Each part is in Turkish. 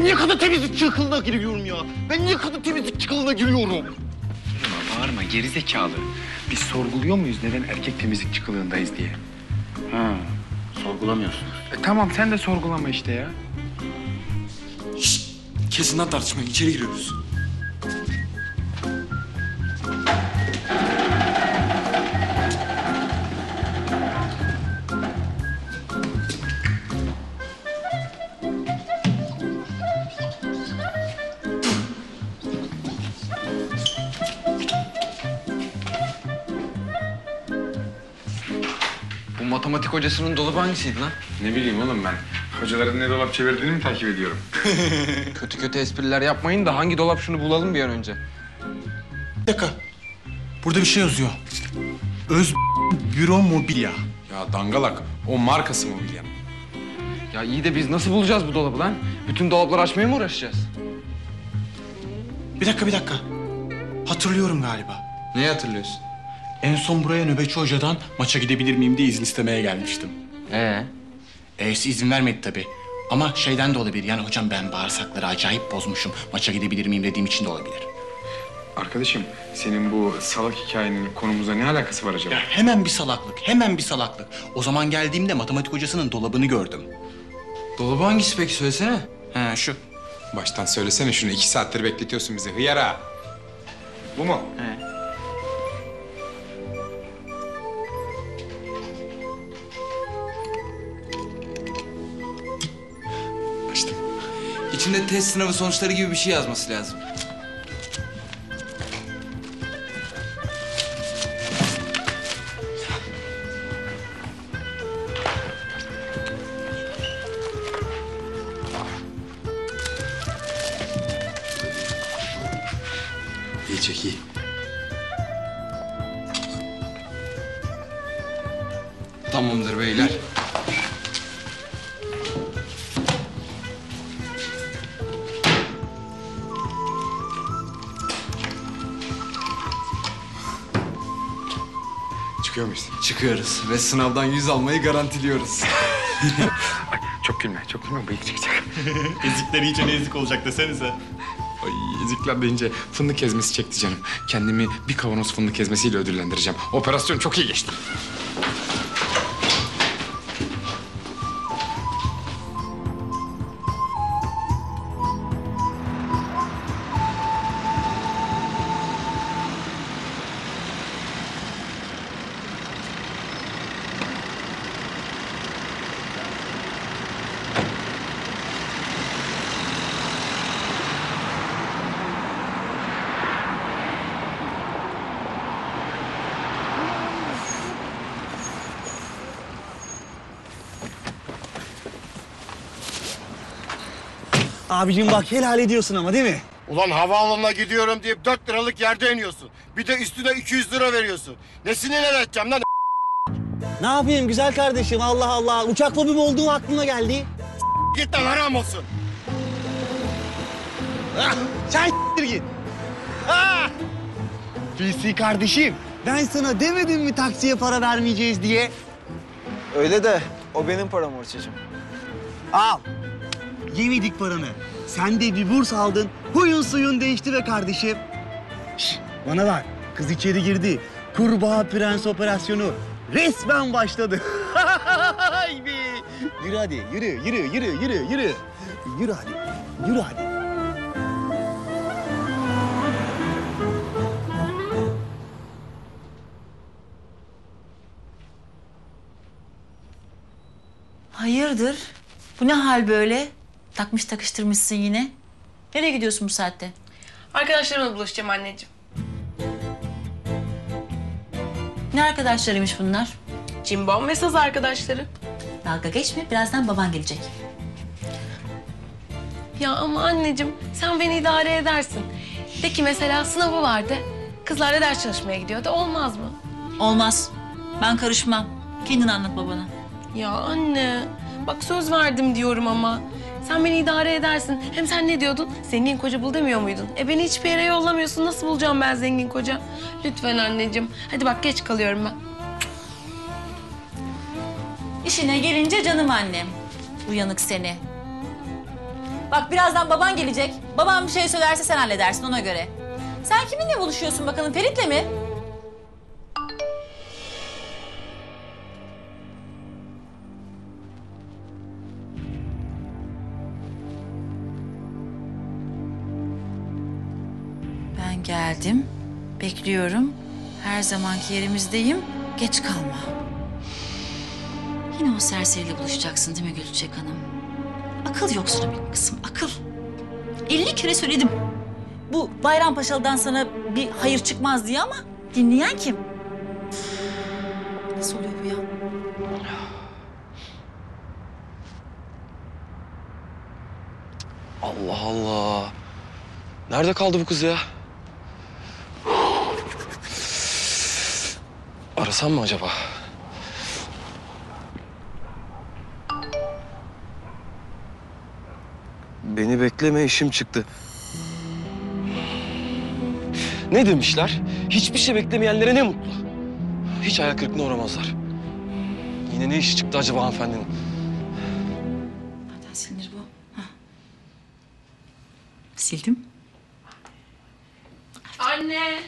Ben niye kadın temizlikçi kılığına giriyorum ya? Ben niye kadın temizlikçi kılığına giriyorum? Bağırma, bağırma gerizekalı. Biz sorguluyor muyuz neden erkek temizlikçi kılığındayız diye? Ha, sorgulamıyorsunuz. E, tamam sen de sorgulama işte ya. Kesin lan tartışmayın. içeri giriyoruz. Matematik hocasının dolabı hangisiydi lan? Ne bileyim oğlum ben. Hocaların ne dolap çevirdiğini mi takip ediyorum? Kötü kötü espriler yapmayın da hangi dolap şunu bulalım bir an önce. Bir dakika. Burada bir şey yazıyor. Öz büro mobilya. Ya dangalak o markası mobilyanın. Ya iyi de biz nasıl bulacağız bu dolabı lan? Bütün dolapları açmaya mı uğraşacağız? Bir dakika bir dakika. Hatırlıyorum galiba. Neyi hatırlıyorsun? En son buraya nöbetçi hocadan maça gidebilir miyim diye izin istemeye gelmiştim. Ee? E'si izin vermedi tabii. Ama şeyden de olabilir. Yani hocam ben bağırsakları acayip bozmuşum. Maça gidebilir miyim dediğim için de olabilir. Arkadaşım senin bu salak hikayenin konumuza ne alakası var acaba? Ya hemen bir salaklık, hemen bir salaklık. O zaman geldiğimde matematik hocasının dolabını gördüm. Dolabı hangisi peki söylesene. Ha şu. Baştan söylesene şunu iki saattir bekletiyorsun bizi hıyara. Bu mu? Açtım. İçinde test sınavı sonuçları gibi bir şey yazması lazım. İyi çek iyi. Çıkıyor muyuz? Çıkıyoruz ve sınavdan yüz almayı garantiliyoruz. Ay, çok gülme, çok gülme. Bıyık çıkacak. Ezikler iyice ne ezik olacak desenize. Ay ezikler deyince fındık ezmesi çekti canım. Kendimi bir kavanoz fındık ezmesiyle ödüllendireceğim. Operasyon çok iyi geçti. Abicim bak helal ediyorsun ama değil mi? Ulan havaalanına gidiyorum deyip 4 liralık yerde iniyorsun. Bir de üstüne 200 lira veriyorsun. Nesini neler edeceğim lan? Ne yapayım güzel kardeşim Allah Allah. Uçak fobim olduğu aklıma geldi. Git lan haram olsun. Ah, sen s**tir git. Ah! PC kardeşim. Ben sana demedim mi taksiye para vermeyeceğiz diye? Öyle de o benim param Orçacığım. Al. Yemedik paranı. Sen de bir burs aldın. Huyun suyun değişti be kardeşim. Şş, bana bak. Kız içeri girdi. Kurbağa prens operasyonu resmen başladı. Yürü hadi. Yürü, yürü, yürü, yürü, yürü. Yürü hadi. Yürü hadi. Hayırdır? Bu ne hal böyle? Takmış takıştırmışsın yine. Nereye gidiyorsun bu saatte? Arkadaşlarımla buluşacağım anneciğim. Ne arkadaşlarıymış bunlar? Cimbom ve saz arkadaşları. Dalga geçme, birazdan baban gelecek. Ya ama anneciğim sen beni idare edersin. De ki mesela sınavı vardı. Kızlar da ders çalışmaya gidiyordu. Olmaz mı? Olmaz. Ben karışmam. Kendin anlat babana. Ya anne bak söz verdim diyorum ama. Sen beni idare edersin. Hem sen ne diyordun? Zengin koca bul demiyor muydun? E beni hiçbir yere yollamıyorsun. Nasıl bulacağım ben zengin koca? Lütfen anneciğim. Hadi bak geç kalıyorum ben. İşine gelince canım annem. Uyanık seni. Bak birazdan baban gelecek. Babam bir şey söylerse sen halledersin ona göre. Sen kiminle buluşuyorsun bakalım Ferit'le mi? Geldim. Bekliyorum. Her zamanki yerimizdeyim. Geç kalma. Yine o serseriyle buluşacaksın değil mi Gülçek Hanım? Akıl yoksunu benim kızım, akıl. 50 kere söyledim. Bu Bayrampaşalı'dan sana bir hayır çıkmaz diye ama dinleyen kim? Nasıl oluyor bu ya? Allah Allah. Nerede kaldı bu kız ya? Arasam mı acaba? Beni bekleme işim çıktı. Ne demişler? Hiçbir şey beklemeyenlere ne mutlu. Hiç hayal kırıklığına uğramazlar. Yine ne işi çıktı acaba hanımefendinin? Nereden silinir bu? Hah. Sildim. Anne.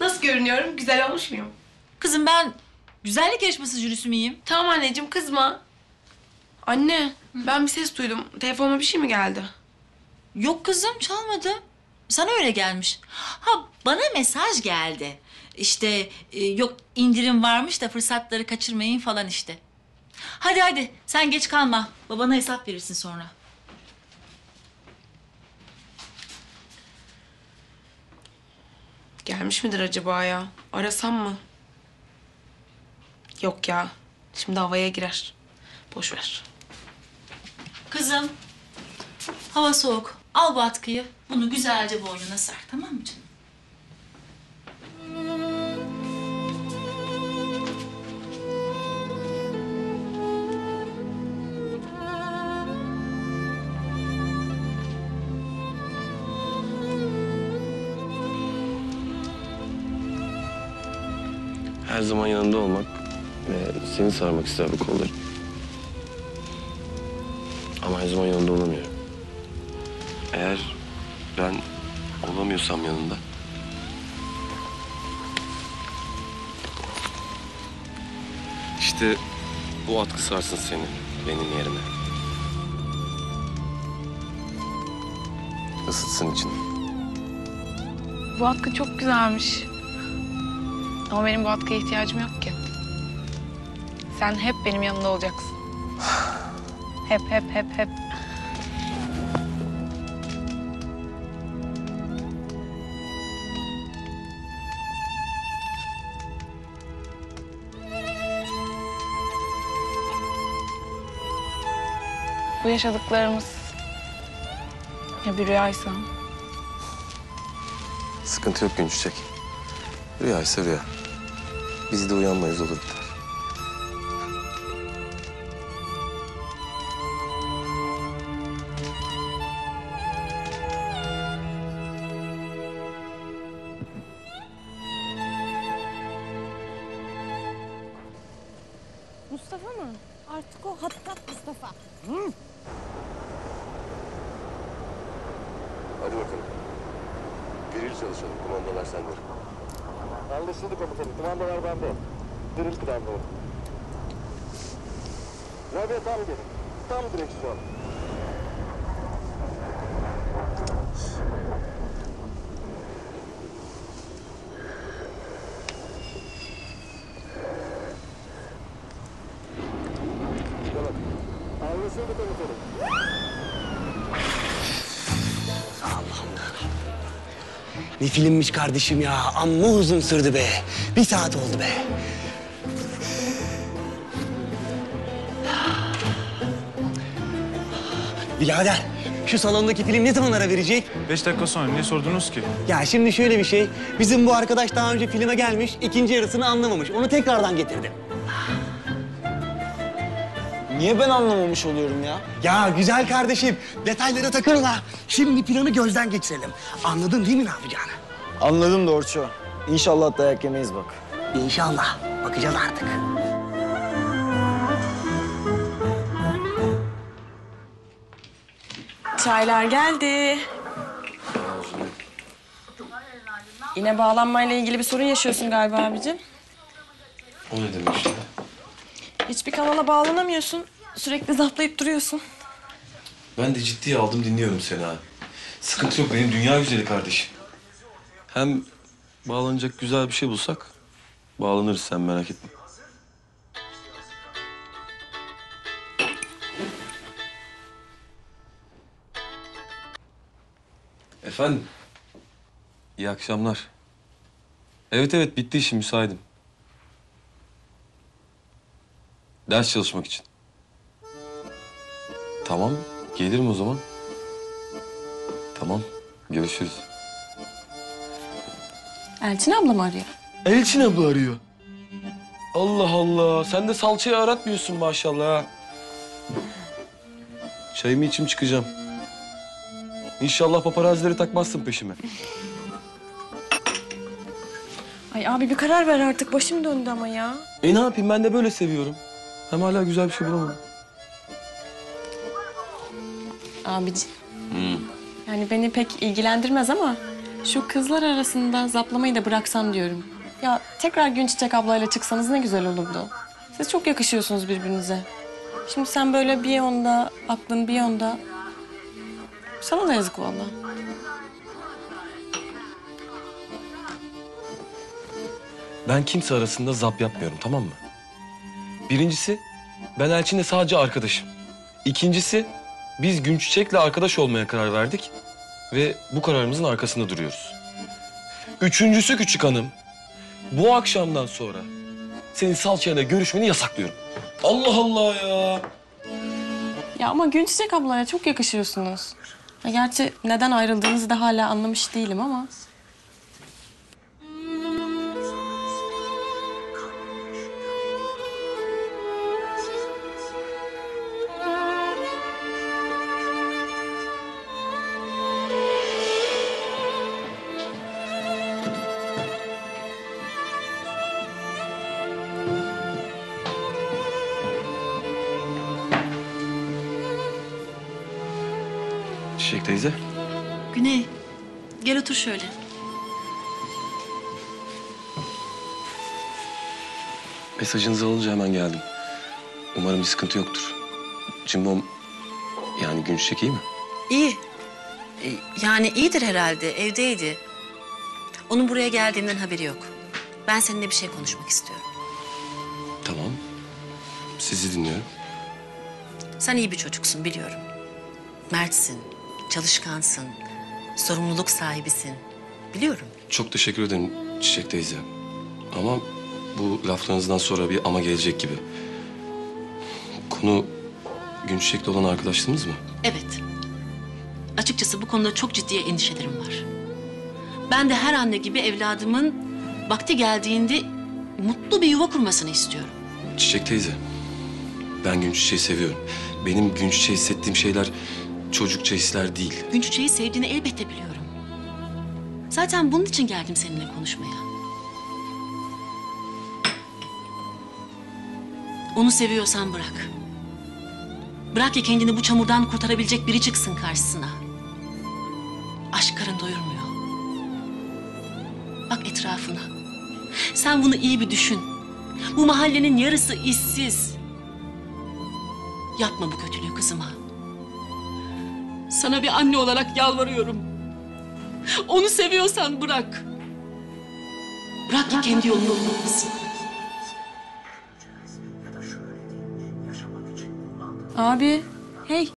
Nasıl görünüyorum? Güzel olmuş muyum? Kızım ben güzellik yarışması jürisi miyim? Tamam anneciğim kızma. Anne ben bir ses duydum. Telefonuma bir şey mi geldi? Yok kızım çalmadı. Sana öyle gelmiş. Ha bana mesaj geldi. İşte e, yok indirim varmış da fırsatları kaçırmayın falan işte. Hadi hadi sen geç kalma. Babana hesap verirsin sonra. Gelmiş midir acaba ya? Arasam mı? Yok ya. Şimdi havaya girer. Boş ver. Kızım hava soğuk. Al bu atkıyı. Bunu güzelce boynuna sar tamam mı canım? Her zaman yanında olmak ve seni sarmak ister bu kolları. Ama her zaman yanında olamıyorum. Eğer ben olamıyorsam yanında... İşte bu atkı sarsın seni benim yerime. Isıtsın için. Bu atkı çok güzelmiş. Ama benim bu ihtiyacım yok ki. Sen hep benim yanımda olacaksın. Hep, hep, hep, hep. Bu yaşadıklarımız ya bir rüyaysa? Sıkıntı yok gün çiçek. Rüya ise rüya. Biz de uyanmayız olur biter. Mustafa mı? Artık o hattat Mustafa. Hadi bakalım. Diril çalışalım. Kumandalar sende. Anlaşıldı komutanım. Kumandalar bende. Diril planları. Rabia tam gelin. Tam direksiyon. Anlaşıldı komutanım. Ne filmmiş kardeşim ya. Amma uzun sürdü be. Bir saat oldu be. Birader, şu salondaki film ne zaman ara verecek? Beş dakika sonra niye sordunuz ki? Ya şimdi şöyle bir şey. Bizim bu arkadaş daha önce filme gelmiş, ikinci yarısını anlamamış. Onu tekrardan getirdim. Niye ben anlamamış oluyorum ya? Ya güzel kardeşim, detaylara takılma. Şimdi planı gözden geçirelim. Anladın değil mi ne yapacağını? Anladım Dorço. İnşallah dayak yemeyiz bak. İnşallah. Bakacağız artık. Çaylar geldi. Yine bağlanmayla ilgili bir sorun yaşıyorsun galiba abicim. O ne demek işte? Hiçbir kanala bağlanamıyorsun. Sürekli zaplayıp duruyorsun. Ben de ciddiye aldım dinliyorum seni ha. Sıkıntı yok benim dünya güzeli kardeşim. Hem bağlanacak güzel bir şey bulsak bağlanırız sen merak etme. Efendim? İyi akşamlar. Evet evet bitti işim müsaitim. Ders çalışmak için. Tamam, gelirim o zaman. Tamam, görüşürüz. Elçin abla mı arıyor? Elçin abla arıyor. Allah Allah, sen de salçayı aratmıyorsun maşallah ha. Çayımı içim çıkacağım. İnşallah paparazileri takmazsın peşime. Ay abi bir karar ver artık. Başım döndü ama ya. E ne yapayım ben de böyle seviyorum. Hem hala güzel bir şey bulamadım. Abici. Yani beni pek ilgilendirmez ama şu kızlar arasında zaplamayı da bıraksan diyorum. Ya tekrar Gün Çiçek ablayla çıksanız ne güzel olurdu. Siz çok yakışıyorsunuz birbirinize. Şimdi sen böyle bir onda, aklın bir onda. Sana da yazık vallahi. Ben kimse arasında zap yapmıyorum tamam mı? Birincisi ben Elçin'le sadece arkadaşım. İkincisi biz Günçiçek'le arkadaş olmaya karar verdik ve bu kararımızın arkasında duruyoruz. Üçüncüsü küçük hanım bu akşamdan sonra senin salçayla görüşmeni yasaklıyorum. Allah Allah ya. Ya ama Gün ablaya çok yakışıyorsunuz. Ya gerçi neden ayrıldığınızı da hala anlamış değilim ama. Çiçek teyze. Güney, gel otur şöyle. Mesajınızı alınca hemen geldim. Umarım bir sıkıntı yoktur. Cimbom yani Günçiçek iyi mi? İyi. E, Yani iyidir herhalde. Evdeydi. Onun buraya geldiğinden haberi yok. Ben seninle bir şey konuşmak istiyorum. Tamam. Sizi dinliyorum. Sen iyi bir çocuksun biliyorum. Mertsin, çalışkansın, sorumluluk sahibisin. Biliyorum. Çok teşekkür ederim Çiçek teyze. Ama bu laflarınızdan sonra bir ama gelecek gibi. Konu Gün Çiçek'le olan arkadaşlığınız mı? Evet. Açıkçası bu konuda çok ciddi endişelerim var. Ben de her anne gibi evladımın vakti geldiğinde mutlu bir yuva kurmasını istiyorum. Çiçek teyze, ben Gün Çiçek'i seviyorum. Benim Gün hissettiğim şeyler çocukça hisler değil. Gün çiçeği sevdiğini elbette biliyorum. Zaten bunun için geldim seninle konuşmaya. Onu seviyorsan bırak. Bırak ki kendini bu çamurdan kurtarabilecek biri çıksın karşısına. Aşk karın doyurmuyor. Bak etrafına. Sen bunu iyi bir düşün. Bu mahallenin yarısı işsiz. Yapma bu kötülüğü kızıma. Sana bir anne olarak yalvarıyorum. Onu seviyorsan bırak. Bırak ki kendi yolunu bulmasın. Abi, hey.